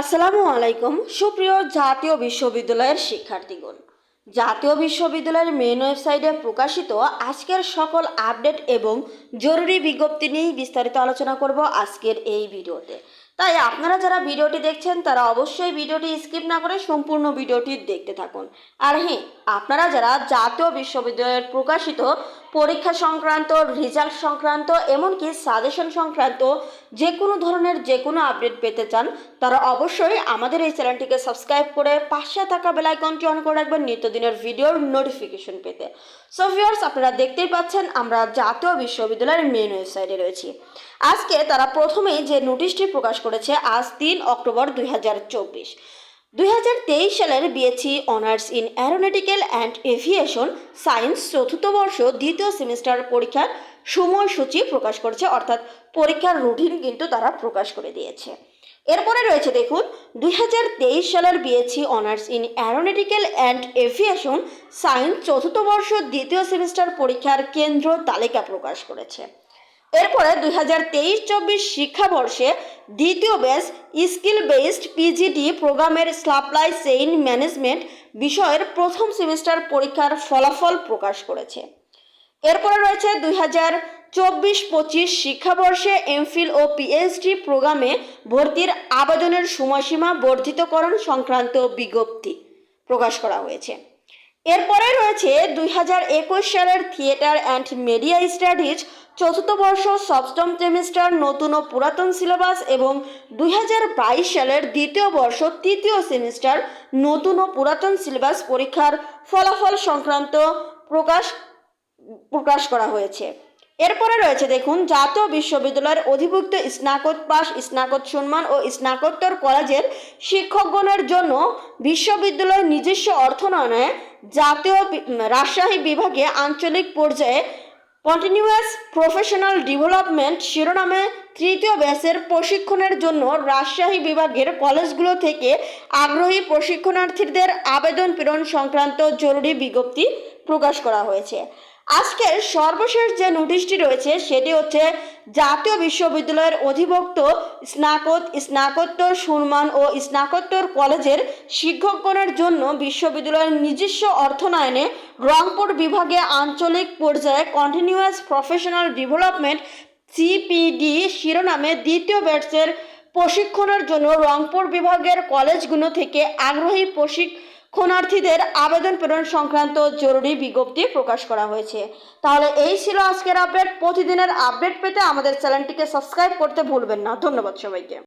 আসসালামু আলাইকুম। সুপ্রিয় জাতীয় বিশ্ববিদ্যালয়ের শিক্ষার্থীগণ, জাতীয় বিশ্ববিদ্যালয়ের মেন ওয়েবসাইটে প্রকাশিত আজকের সকল আপডেট এবং জরুরি বিজ্ঞপ্তি নিয়েই বিস্তারিত আলোচনা করব আজকের এই ভিডিওতে। তাই আপনারা যারা ভিডিওটি দেখছেন, তারা অবশ্যই ভিডিওটি স্কিপ না করে সম্পূর্ণ ভিডিওটি দেখতে থাকুন। আর হ্যাঁ আপনারা যারা জাতীয় বিশ্ববিদ্যালয়ের প্রকাশিত পরীক্ষা সংক্রান্ত, রেজাল্ট সংক্রান্ত, এমনকি সাজেশন সংক্রান্ত যে কোনো ধরনের যে কোনো আপডেট পেতে চান, তারা অবশ্যই আমাদের এই চ্যানেলটিকে সাবস্ক্রাইব করে পাশে থাকা বেল আইকনটি অন করে রাখবেন নিত্যদিনের ভিডিওর নোটিফিকেশন পেতে। সো ভিউয়ার্স আপনারা দেখতেই পাচ্ছেন, আমরা জাতীয় বিশ্ববিদ্যালয়ের মেন ওয়েবসাইটে রয়েছি। আজকে তারা প্রথমেই যে নোটিশটি প্রকাশ করেছে, আজ তিন অক্টোবর দুই দুই সালের BSc honours in aeronautical and aviation science চতুর্থ বর্ষ দ্বিতীয় সেমিস্টার পরীক্ষার সময়সূচি প্রকাশ করেছে, অর্থাৎ পরীক্ষার রুটিন কিন্তু তারা প্রকাশ করে দিয়েছে। এরপরে রয়েছে দেখুন, দুই হাজার তেইশ সালের BSc honours in aeronautical and aviation science চতুর্থ বর্ষ দ্বিতীয় সেমিস্টার পরীক্ষার কেন্দ্র তালিকা প্রকাশ করেছে। এরপরে দুই হাজার তেইশ চব্বিশ শিক্ষাবর্ষে দ্বিতীয় ব্যাচ স্কিল বেসড পিজিডি প্রোগ্রামের সাপ্লাই চেইন ম্যানেজমেন্ট বিষয়ের প্রথম সেমিস্টার পরীক্ষার ফলাফল প্রকাশ করেছে। এরপরে রয়েছে দুই হাজার চব্বিশ পঁচিশ শিক্ষাবর্ষে এমফিল ও পিএইচডি প্রোগ্রামে ভর্তির আবেদনের সময়সীমা বর্ধিতকরণ সংক্রান্ত বিজ্ঞপ্তি প্রকাশ করা হয়েছে। এরপরে রয়েছে দুই হাজার একুশ সালের থিয়েটার অ্যান্ড মিডিয়া স্টাডিজ, চতুর্থ বর্ষ সপ্তম সেমিস্টার, নতুন ও পুরাতন সিলেবাস এবং দুই হাজার বাইশ সালের দ্বিতীয় বর্ষ তৃতীয় সেমিস্টার, নতুন ও পুরাতন সিলেবাস পরীক্ষার ফলাফল সংক্রান্ত প্রকাশ প্রকাশ করা হয়েছে। এরপরে রয়েছে দেখুন, জাতীয় বিশ্ববিদ্যালয়ের অধিভুক্ত স্নাতক পাস স্নাতক সম্মান ও স্নাতকোত্তর কলেজের শিক্ষকগণের জন্য বিশ্ববিদ্যালয়ের নিজস্ব অর্থনয়নে জাতীয় রাজশাহী বিভাগে আঞ্চলিক পর্যায়ে কন্টিনিউয়াস প্রফেশনাল ডেভেলপমেন্ট শিরোনামে তৃতীয় ব্যাচের প্রশিক্ষণের জন্য রাজশাহী বিভাগের কলেজগুলো থেকে আগ্রহী প্রশিক্ষণার্থীদের আবেদন প্রেরণ সংক্রান্ত জরুরি বিজ্ঞপ্তি প্রকাশ করা হয়েছে। আজকের সর্বশেষ যে নোটিশটি রয়েছে, সেটি হচ্ছে জাতীয় বিশ্ববিদ্যালয়ের অধিভুক্ত স্নাতক, স্নাতকোত্তর সম্মান ও স্নাতকোত্তর কলেজের শিক্ষকগণের জন্য বিশ্ববিদ্যালয়ের নিজস্ব অর্থনয়নে রংপুর বিভাগে আঞ্চলিক পর্যায়ে কন্টিনিউয়াস প্রফেশনাল ডেভেলপমেন্ট সিপিডি শিরোনামে দ্বিতীয় ব্যাচের প্রশিক্ষণের জন্য রংপুর বিভাগের কলেজগুলো থেকে আগ্রহী প্রশিক্ষণার্থীদের আবেদন প্রেরণ সংক্রান্ত জরুরি বিজ্ঞপ্তি প্রকাশ করা হয়েছে। তাহলে এই ছিল আজকের আপডেট। প্রতিদিনের আপডেট পেতে আমাদের চ্যানেলটিকে সাবস্ক্রাইব করতে ভুলবেন না। ধন্যবাদ সবাইকে।